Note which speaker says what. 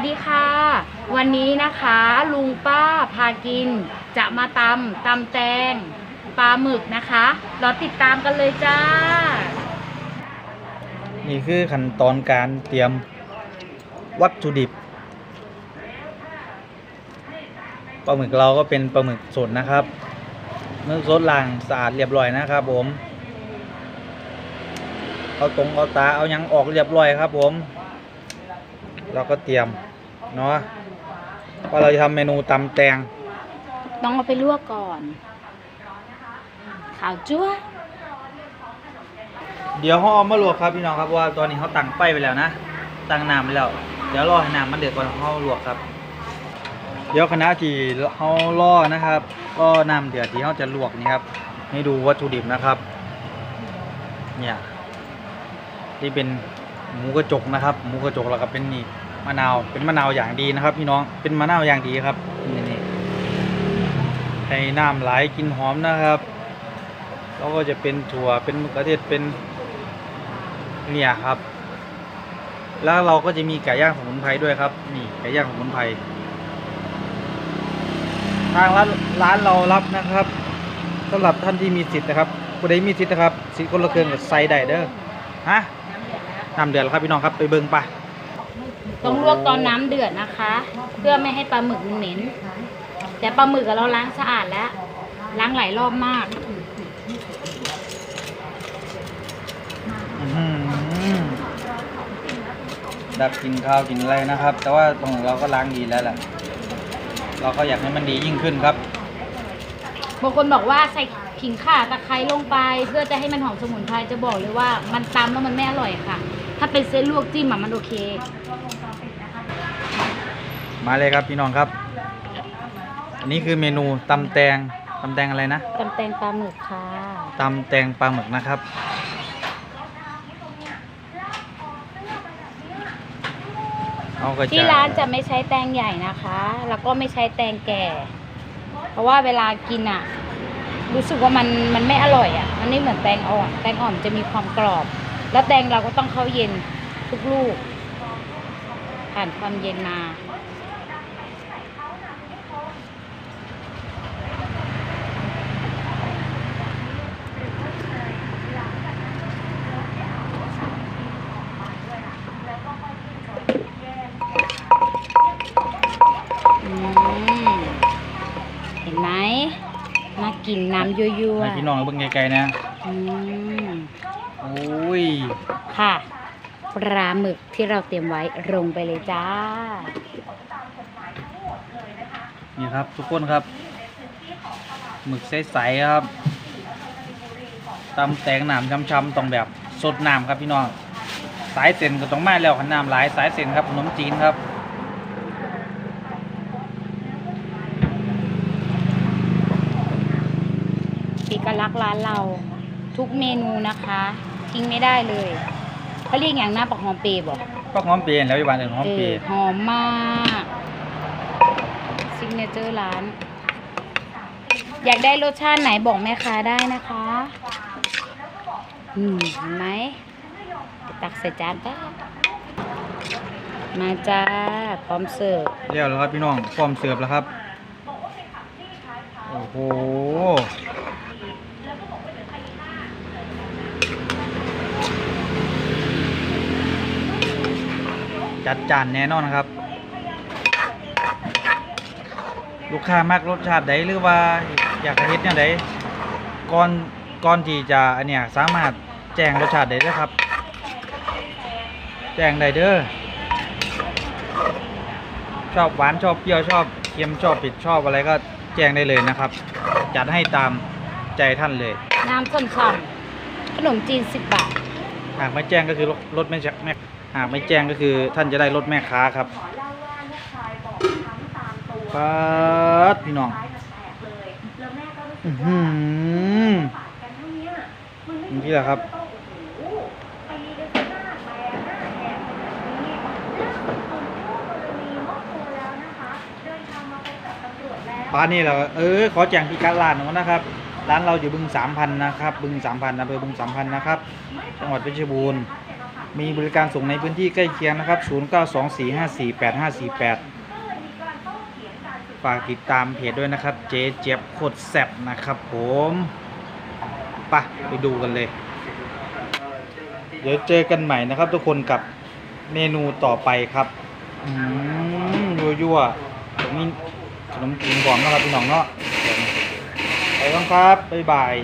Speaker 1: สดีค่ะ วันนี้นะคะลุงป้าพากิน จะมาตำตำแตงปลาหมึกนะคะเราติดตามกันเลยจ้า
Speaker 2: นี่คือขั้นตอนการเตรียมวัตถุดิบปลาหมึกเราก็เป็นปลาหมึกสดนะครับเมื่อสดล้างสะอาดเรียบร้อยนะครับ ผมเอาตรงเอาตาเอายังออกเรียบร้อยครับ ผม เราก็เตรียมเนาะว่าเราจะทำเมนูตำแตง
Speaker 1: ต้องเอาไปลวกก่อน ขาวจั๊ว
Speaker 2: เดี๋ยวเขาเอามาลวกครับพี่น้องครับเพราะว่าตอนนี้เขาตั้งไฟไปแล้วนะตั้งน้ำไปแล้ว เดี๋ยวรอให้น้ำมันเดือดก่อนเขาลวกครับ เดี๋ยวคณะที่เขาล่อนะครับก็น้ำเดือดที่เขาจะลวกนี่ครับ ให้ดูวัตถุดิบนะครับ เนี่ยที่เป็นหมูกระจกนะครับ หมูกระจกแล้วก็เป็นนี่ มะนาวเป็นมะนาวอย่างดีนะครับ พี่น้องเป็นมะนาวอย่างดีครับนี่นี่ให้น้ำไหลกินหอมนะครับแล้วก็จะเป็นถั่วเป็นมะเขือเทศเป็นเนี่ยครับ แล้วเราก็จะมีไก่ย่างสมุนไพรด้วยครับ นี่ไก่ย่างสมุนไพรทางร้านร้านเรารับนะครับสำหรับท่านที่มีสิทธิ์นะครับผู้ใดมีสิทธิ์นะครับสิทธิ์คนละเครื่องกับไซได้เด้อฮะน้ำเดือดแล้วครับพี่น้องครับไปเบิ่งไป
Speaker 1: ต้องลวกตอนน้ำเดือดนะคะ เพื่อไม่ให้ปลาหมึกมันเหม็น แต่ปลาหมึกอะเราล้างสะอาดแล้ว ล้างหลายรอบมาก
Speaker 2: อื้อหือดับกินข้าวกินอะไรนะครับ แต่ว่าตรงเราก็ล้างดีแล้วแหละเราก็อยากให้มันดียิ่งขึ้นครับ
Speaker 1: บางคนบอกว่าใส่ขิงข่าตะไคร้ลงไป เพื่อจะให้มันหอมสมุนไพรจะบอกเลยว่า มันตำแล้วมันไม่อร่อยค่ะ ถ้าเป็นเส้นลวกจิ้มอะมันโอเค
Speaker 2: มาเลยครับพี่น้องครับ อันนี้คือเมนูตำแตงตำแตงอะไรนะ
Speaker 1: ตำแตงปลาหมึกค่ะ
Speaker 2: ตำแตงปลาหมึกนะครับ เอาก็จะ
Speaker 1: ที่ร้านจะไม่ใช้แตงใหญ่นะคะ แล้วก็ไม่ใช้แตงแก่ เพราะว่าเวลากินอะรู้สึกว่ามันมันไม่อร่อยอะมันไม่เหมือนแตงอ่อน แตงอ่อนจะมีความกรอบ แล้วแตงเราก็ต้องเข้าเย็นทุกลูก ผ่านความเย็นมา เห็นไหมมากินน้ำยั่ว
Speaker 2: ให้พี่น้องเบิ่งไกลๆนะ
Speaker 1: ๆอืม
Speaker 2: โอ้ย
Speaker 1: ค่ะปลาหมึกที่เราเตรียมไว้ลงไปเลยจ้า
Speaker 2: นี่ครับทุกคนครับ หมึกใสๆครับตำแตงหนามช้ำๆต้องแบบสดน้ำครับพี่น้อง สายเส้นก็ต้องมาแล้วขันน้ำหลายสายเส้นครับขนมจีนครับ
Speaker 1: ปีกลักษณ์ร้านเรา ทุกเมนูนะคะทิ้งไม่ได้เลยเขาเรียกอย่างหน้าปักหอมเปย์บอก
Speaker 2: ก็หอมเปรย์แล้วอยู่บ้านอื่นหอม
Speaker 1: เอ
Speaker 2: เปร
Speaker 1: อ
Speaker 2: ย์
Speaker 1: หอมมากซิกเนเจอร์ร้าน อยากได้รสชาติไหนบอกแม่ค้าได้นะคะอืมเห็นไหมตักใส่จานป้ามาจ้าพร้อมเสิร์ฟ
Speaker 2: เรียบแล้วครับพี่น้องพร้อมเสิร์ฟแล้วครับ โอ้โห จัดจานแน่นอนครับ ลูกค้ามากรสชาติใดหรือว่าอยากจะเฮ็ดเนี่ยใดก่อนก่อนที่จะอันเนี้ยสามารถแจ้งรสชาติได้เด้อครับ แจ้งได้เด้อชอบหวานชอบเปรี้ยวชอบเค็มชอบเผ็ดชอบอะไรก็แจ้งได้เลยนะครับ จัดให้ตามใจท่านเลย
Speaker 1: น้ำส้มๆขนมจีนสิบบาท
Speaker 2: หากไม่แจ้งก็คือลดลดไม่ใช่แม่ หากไม่แจ้งก็คือท่านจะได้ลดแม่ค้าครับปัดพี่น้องอือหือนี่แหละครับร้านนี้เราเออขอแจ้งพิกัดร้านหน่อยนะครับ ร้านเราอยู่บึงสามพันนะครับ บึงสามพันอำเภอบึงสามพันนะครับ จังหวัดเพชรบูรณ์ มีบริการส่งในพื้นที่ใกล้เคียงนะครับ 0924548548 ฝากติดตามเพจด้วยนะครับ เจ๊เจี๊ยบโคตรแซ่บนะครับผมไปไปดูกันเลย เดี๋ยวเจอกันใหม่นะครับ ทุกคนกับเมนูต่อไปครับอืมยั่วๆผมมีขนมจีนหอมนะครับพี่น้องเนาะไปกันครับ บ๊ายบาย